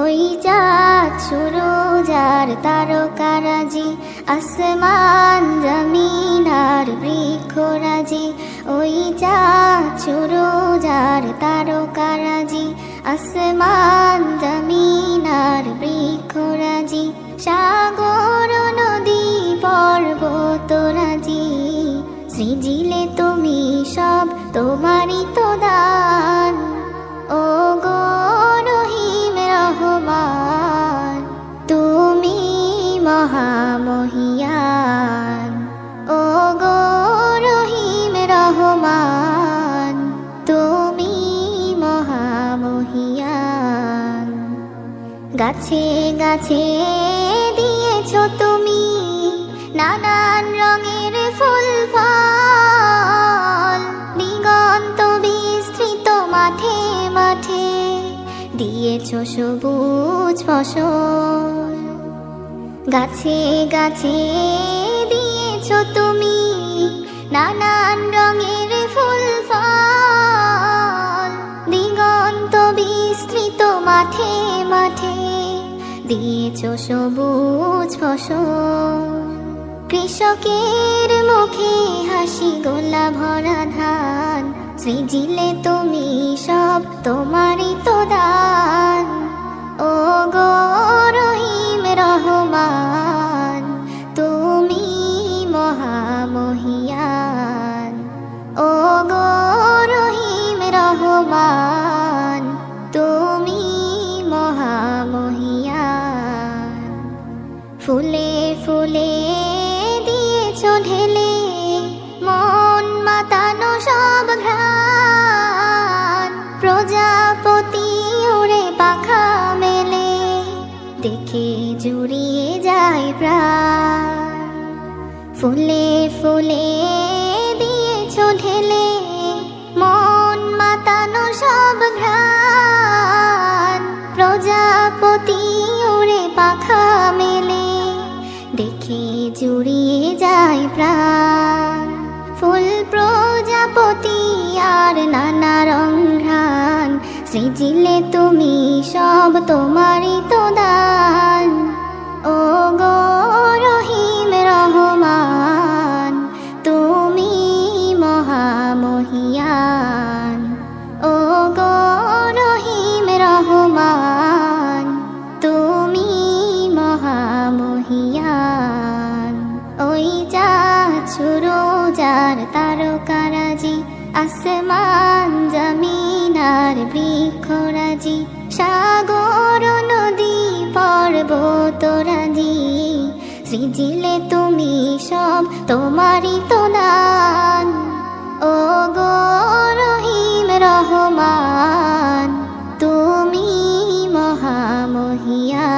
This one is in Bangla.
ওই চাঁদ সুরজ যার তারকারাজি, আসমান জমিন আর বৃক্ষরাজি। ওই চাঁদ সুরজ যার তারকারাজি, আসমান জমিন আর বৃক্ষরাজি। সাগর নদী পর্বতরাজি, সৃজিলে তুমি সব তোমারই গাছে গাছে দিয়েছ তুমি নানান রঙের ফুল, ফল। দিগন্ত বিস্তৃত মাঠে মাঠে দিয়েছ সবুজ ফসল। গাছে গাছে দিয়েছ তুমি নানান রঙের বিস্তৃত মাঠে মাঠে দিয়েছ সবুজ ফসল। কৃষকের মুখে হাসি, গোলা ভরা ধান, সৃজিলে তুমি সব তোমারই ফুলে ফুলে দিয়েছ ঢেলে, মন মাতানো সব ঘ্রাণ। প্রজাপতি উড়ে পাখা মেলে, দেখে জুড়িয়ে যায় প্রাণ। ফুলে ফুলে দিয়েছ ঢেলে, মন মাতানো সব ঘ্রাণ। প্রজাপতি উড়ে পাখা মেলে দেখে জুড়িয়ে যায় প্রাণ। ফুল প্রজাপতি আর নানা রং ঘ্রাণ। সৃজিলে তুমি সব তোমারই তো দান। ও গো রহিম রহমান, তুমি মহামহিয়ান। ও গো রহিম রহমান, তুমি মহামহিয়ান। আসমান জমিনার বৃক্ষরাজি, সাগর নদী পর্বতরাজি সৃজিলে তুমি সব, তোমারই তো নান ও গো রহিম রহমান, তুমি মহামহিয়া।